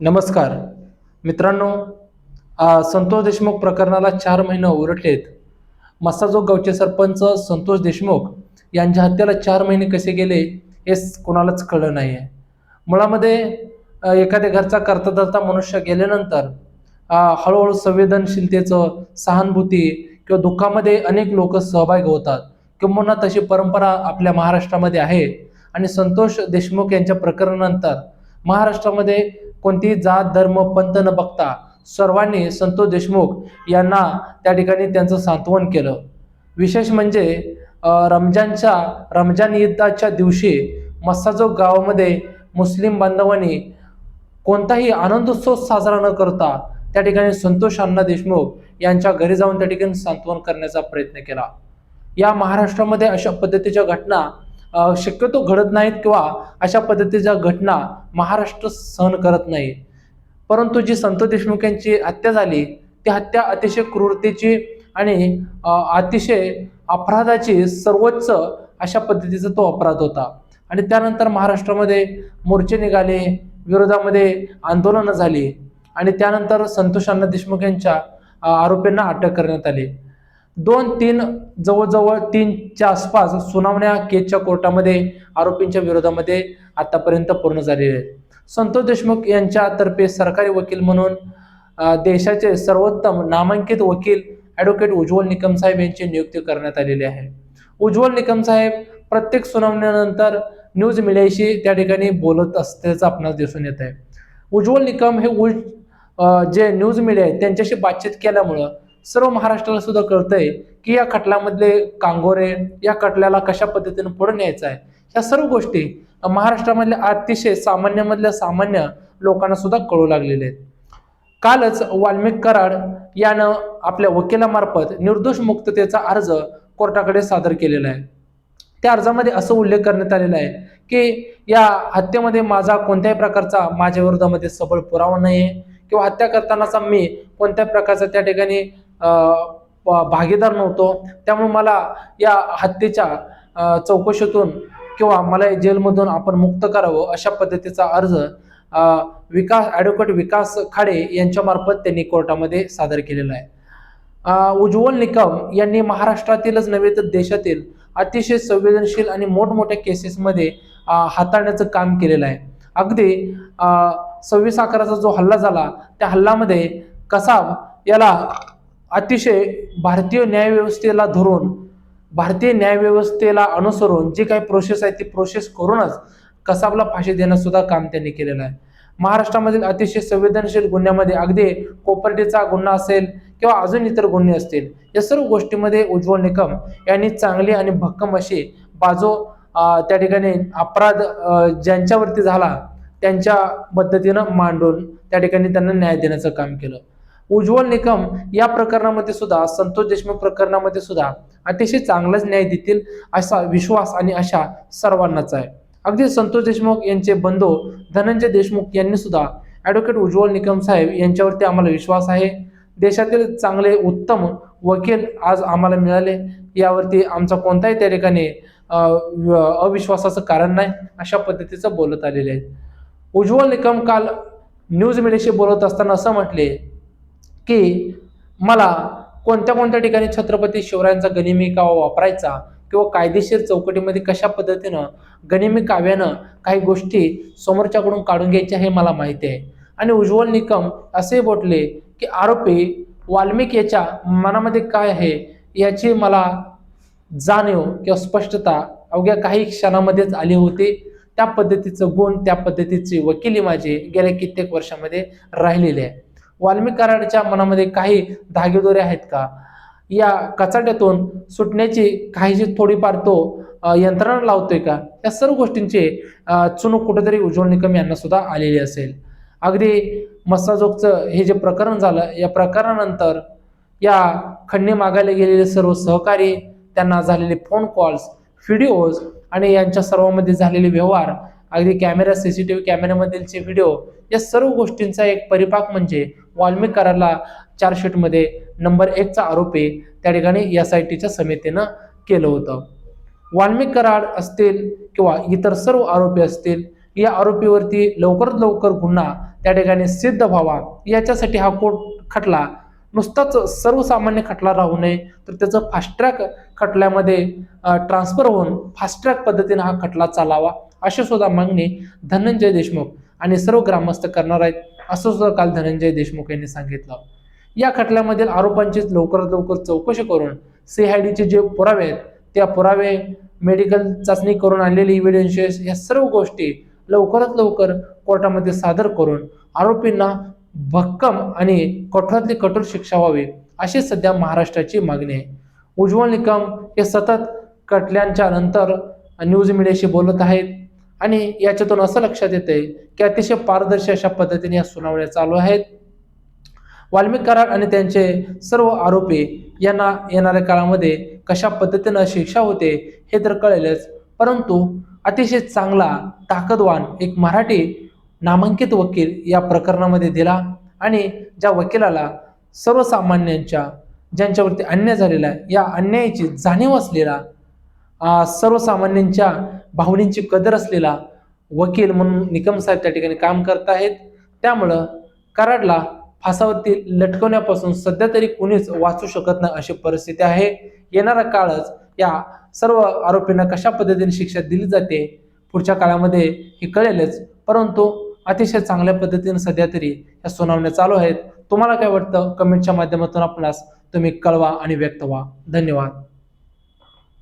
नमस्कार. मित्रांनो संतोष देशमुख प्रकरणाला चार महिने उरटलेत मस्साजोग गावचे सरपंच संतोष देशमुख यांच्या हत्येला चार महिने कसे गेले हे कोणालाच कळलं नाही आहे मुळामध्ये एखाद्या घरचा करता मनुष्य गेल्यानंतर हळूहळू संवेदनशीलतेचं सहानुभूती किंवा दुःखामध्ये अनेक लोक सहभागी होतात किंबहुना तशी परंपरा आपल्या महाराष्ट्रामध्ये आहे. आणि संतोष देशमुख यांच्या प्रकरणानंतर महाराष्ट्रामध्ये कोणतीही जात धर्म पंथ न बघता सर्वांनी संतोष देशमुख यांना त्या ठिकाणी त्यांचं सांत्वन केलं. विशेष म्हणजे रमजानच्या रमजान ईदाच्या दिवशी मस्साजोग गावामध्ये मुस्लिम बांधवांनी कोणताही आनंदोत्सव साजरा न करता त्या ठिकाणी संतोष अण्णा देशमुख यांच्या घरी जाऊन त्या ठिकाणी सांत्वन करण्याचा प्रयत्न केला. या महाराष्ट्रामध्ये अशा पद्धतीच्या घटना शक्यतो घडत नाहीत किंवा अशा पद्धतीच्या घटना महाराष्ट्र सहन करत नाही. परंतु जी संतोष देशमुख यांची हत्या झाली ती हत्या अतिशय क्रूरतेची आणि अतिशय अपराधाची सर्वोच्च अशा पद्धतीचा तो अपराध होता. आणि त्यानंतर महाराष्ट्रामध्ये मोर्चे निघाले विरोधामध्ये आंदोलनं झाली आणि त्यानंतर संतोष अण्णा देशमुख यांच्या आरोपींना अटक करण्यात आली. दोन तीन जवळजवळ तीनच्या आसपास सुनावण्या केसच्या कोर्टामध्ये आरोपींच्या विरोधामध्ये आतापर्यंत पूर्ण झालेले आहेत. संतोष देशमुख यांच्यातर्फे सरकारी वकील म्हणून देशाचे सर्वोत्तम नामांकित वकील ॲडव्होकेट उज्ज्वल निकम साहेब यांची नियुक्ती करण्यात आलेली आहे. उज्ज्वल निकम साहेब प्रत्येक सुनावण्यानंतर न्यूज मीडियाशी त्या ठिकाणी बोलत असल्याचं आपणास दिसून येत आहे उज्ज्वल निकम हे उज जे न्यूज मीडिया आहे त्यांच्याशी बातचीत केल्यामुळं सर्व महाराष्ट्राला सुद्धा कळतंय की या खटल्यामधले कांगोरे या खटल्याला कशा पद्धतीने पुढे न्यायचं आहे? ह्या सर्व गोष्टी महाराष्ट्रामधल्या अतिशय सामान्यामधल्या सामान्य लोकांना सुद्धा कळू लागलेले आहेत. कालच वाल्मिक कराड यानं आपल्या वकिलामार्फत निर्दोष मुक्ततेचा अर्ज कोर्टाकडे सादर केलेला आहे. त्या अर्जामध्ये असं उल्लेख करण्यात आलेला आहे की या हत्येमध्ये माझा कोणत्याही प्रकारचा माझ्या विरोधामध्ये सबळ पुरावा नाही किंवा हत्या करतानाचा मी कोणत्याही प्रकारचा त्या ठिकाणी भागीदार नव्हतो. त्यामुळे मला या हत्येच्या चौकशीतून किंवा मला जेलमधून आपण मुक्त करावं अशा पद्धतीचा अर्ज विकास ॲडव्होकेट विकास खाडे यांच्यामार्फत त्यांनी कोर्टामध्ये सादर केलेला आहे. उज्ज्वल निकम यांनी महाराष्ट्रातीलच नव्हे तर देशातील अतिशय संवेदनशील आणि मोठमोठ्या केसेसमध्ये हाताळण्याचं काम केलेलं आहे. अगदी सव्वीस अकराचा जो हल्ला झाला त्या हल्ल्यामध्ये कसाब याला अतिशय भारतीय न्यायव्यवस्थेला धरून भारतीय न्यायव्यवस्थेला अनुसरून जी काही प्रोसेस आहे ती प्रोसेस करूनच कसाबला फाशी देणं सुद्धा काम त्यांनी केलेलं आहे. महाराष्ट्रामधील अतिशय संवेदनशील गुन्ह्यामध्ये अगदी कोपर्टीचा गुन्हा असेल किंवा अजून इतर गुन्हे असतील या सर्व गोष्टीमध्ये उज्ज्वल निकम यांनी चांगली आणि भक्कम अशी बाजू त्या ठिकाणी अपराध ज्यांच्यावरती झाला त्यांच्या पद्धतीनं मांडून त्या ठिकाणी त्यांना न्याय देण्याचं काम केलं. उज्ज्वल निकम या प्रकरणामध्ये सुद्धा संतोष देशमुख प्रकरणामध्ये सुद्धा अतिशय चांगलाच न्याय देतील असा विश्वास आणि आशा सर्वांनाच आहे. अगदी संतोष देशमुख यांचे बंधू धनंजय देशमुख यांनी सुद्धा ॲडव्होकेट उज्ज्वल निकम साहेब यांच्यावरती आम्हाला विश्वास आहे. देशातील चांगले उत्तम वकील आज आम्हाला मिळाले. यावरती आमचा कोणताही त्या ठिकाणी अविश्वासाचं कारण नाही अशा पद्धतीचं बोलत आलेले आहेत. उज्ज्वल निकम काल न्यूज मीडियाशी बोलत असताना असं म्हटले की मला कोणत्या कोणत्या ठिकाणी छत्रपती शिवरायांचा गनिमी कावा वापरायचा किंवा कायदेशीर चौकटीमध्ये कशा पद्धतीनं गनिमी काव्यानं काही गोष्टी समोरच्याकडून काढून घ्यायच्या हे मला माहिती आहे. आणि उज्ज्वल निकम असे बोटले की आरोपी वाल्मिक याच्या मनामध्ये काय आहे याची मला जाणीव किंवा स्पष्टता अवघ्या काही क्षणामध्येच आली होती. त्या पद्धतीचं गुण त्या पद्धतीची वकिली माझी गेल्या कित्येक वर्षामध्ये राहिलेली आहे. वाल्मिक कराडच्या मनामध्ये काही धागेदोरे आहेत का? या कचाट्यातून सुटण्याची काहीशी थोडीफार तो यंत्रणा लावतोय का? या सर्व गोष्टींचे चुनूक चुणूक कुठेतरी उज्ज्वल निकम यांना सुद्धा आलेली असेल. अगदी मस्साजोगचं हे जे प्रकरण झालं या प्रकरणानंतर या खंडणी मागायला गेलेले सर्व सहकारी त्यांना झालेले फोन कॉल्स व्हिडिओज आणि यांच्या सर्वांमध्ये झालेले व्यवहार अगदी camera C C T V कॅमेऱ्यामधीलचे video या सर्व गोष्टींचा एक परिपाक म्हणजे वाल्मिक करारला चार्जशीटमध्ये नंबर एकचा आरोपी त्या ठिकाणी एस आय टीच्या समितीनं केलं होतं. वाल्मिक कराड असतील किंवा इतर सर्व आरोपी असतील या आरोपीवरती लवकरात लवकर गुन्हा त्या ठिकाणी सिद्ध व्हावा. याच्यासाठी हा कोर्ट खटला. नुसताच सर्वसामान्य खटला राहू नये तर त्याचं फास्ट्रॅक खटल्यामध्ये ट्रान्सफर होऊन फास्ट्रॅक पद्धतीनं हा खटला चालावा अशी सुद्धा मागणी धनंजय देशमुख आणि सर्व ग्रामस्थ करणार आहेत. असं सुद्धा काल धनंजय देशमुख यांनी सांगितलं. या खटल्यामधील आरोपांची लवकरात लवकर चौकशी करून सीआयडीचे जे पुरावे आहेत त्या पुरावे मेडिकल चाचणी करून आणलेले इव्हिडन्शियस या सर्व गोष्टी लवकरात लवकर कोर्टामध्ये सादर करून आरोपींना भक्कम आणि कठोरातली कठोर शिक्षा व्हावी अशी सध्या महाराष्ट्राची मागणी आहे. उज्ज्वल निकम हे सतत खटल्यांच्या नंतर न्यूज मीडियाशी बोलत आहेत. आणि याच्यातून असं लक्षात येते की अतिशय पारदर्शी अशा पद्धतीने या सुनावण्या चालू आहेत. वाल्मिक कराड आणि त्यांचे सर्व आरोपी यांना येणाऱ्या काळामध्ये कशा पद्धतीनं शिक्षा होते हे तर कळेलच परंतु अतिशय चांगला ताकदवान एक मराठी नामांकित वकील या प्रकरणामध्ये दिला आणि ज्या वकिलाला सर्वसामान्यांच्या ज्यांच्यावरती अन्याय झालेला आहे या अन्यायाची जाणीव असलेला सर्वसामान्यांच्या भावनेची कदर असलेला वकील म्हणून निकम साहेब त्या ठिकाणी काम करत आहेत. त्यामुळं कराडला फासावरती लटकवण्यापासून सध्या तरी कुणीच वाचू शकत नाही अशी परिस्थिती आहे. येणारा काळच या सर्व आरोपींना कशा पद्धतीने शिक्षा दिली जाते पुढच्या काळामध्ये हे कळेलच. परंतु अतिशय चांगल्या पद्धतीने सध्या तरी या सुनावण्या चालू आहेत. तुम्हाला काय वाटतं? कमेंटच्या माध्यमातून आपणास तुम्ही कळवा आणि व्यक्त व्हा. धन्यवाद.